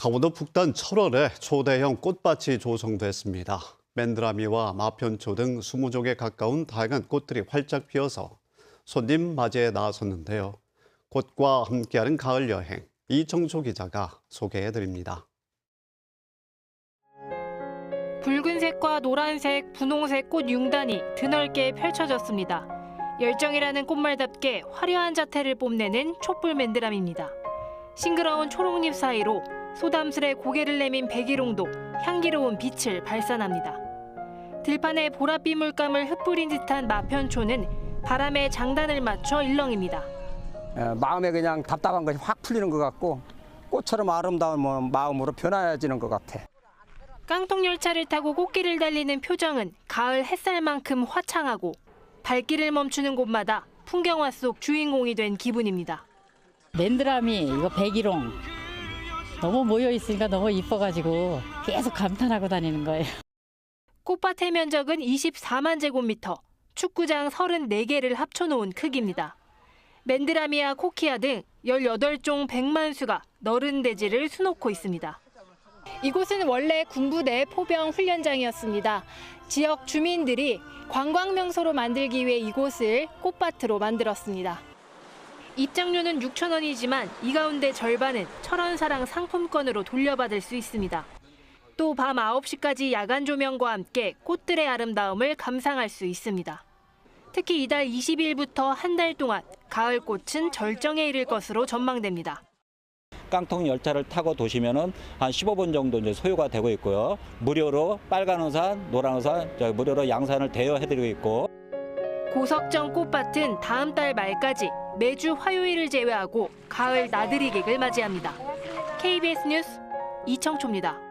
강원도 북단 철원에 초대형 꽃밭이 조성됐습니다. 맨드라미와 마편초 등 20종에 가까운 다양한 꽃들이 활짝 피어서 손님 맞이에 나섰는데요. 꽃과 함께하는 가을 여행, 이정초 기자가 소개해드립니다. 붉은색과 노란색, 분홍색 꽃 융단이 드넓게 펼쳐졌습니다. 열정이라는 꽃말답게 화려한 자태를 뽐내는 촛불 맨드람입니다. 싱그러운 초록잎 사이로 소담스레 고개를 내민 백일홍도 향기로운 빛을 발산합니다. 들판에 보랏빛 물감을 흩뿌린 듯한 마편초는 바람에 장단을 맞춰 일렁입니다. 어, 마음에 그냥 답답한 것이 확 풀리는 것 같고 꽃처럼 아름다운 뭐 마음으로 변화해지는 것 같아. 깡통 열차를 타고 꽃길을 달리는 표정은 가을 햇살만큼 화창하고 발길을 멈추는 곳마다 풍경화 속 주인공이 된 기분입니다. 맨드라미 이거 백일홍 너무 모여 있으니까 너무 이뻐가지고 계속 감탄하고 다니는 거예요. 꽃밭의 면적은 24만 제곱미터, 축구장 34개를 합쳐놓은 크기입니다. 맨드라미와 코키아 등 18종 100만 수가 너른 대지를 수놓고 있습니다. 이곳은 원래 군부대 포병 훈련장이었습니다. 지역 주민들이 관광 명소로 만들기 위해 이곳을 꽃밭으로 만들었습니다. 입장료는 6천 원이지만 이 가운데 절반은 철원사랑 상품권으로 돌려받을 수 있습니다. 또 밤 9시까지 야간 조명과 함께 꽃들의 아름다움을 감상할 수 있습니다. 특히 이달 20일부터 한 달 동안 가을 꽃은 절정에 이를 것으로 전망됩니다. 깡통 열차를 타고 도시면은 한 15분 정도 이제 소요가 되고 있고요. 무료로 빨간 우산, 노란 우산, 저 무료로 양산을 대여해드리고 있고. 고석정 꽃밭은 다음 달 말까지 매주 화요일을 제외하고 가을 나들이 객을 맞이합니다. KBS 뉴스 이청초입니다.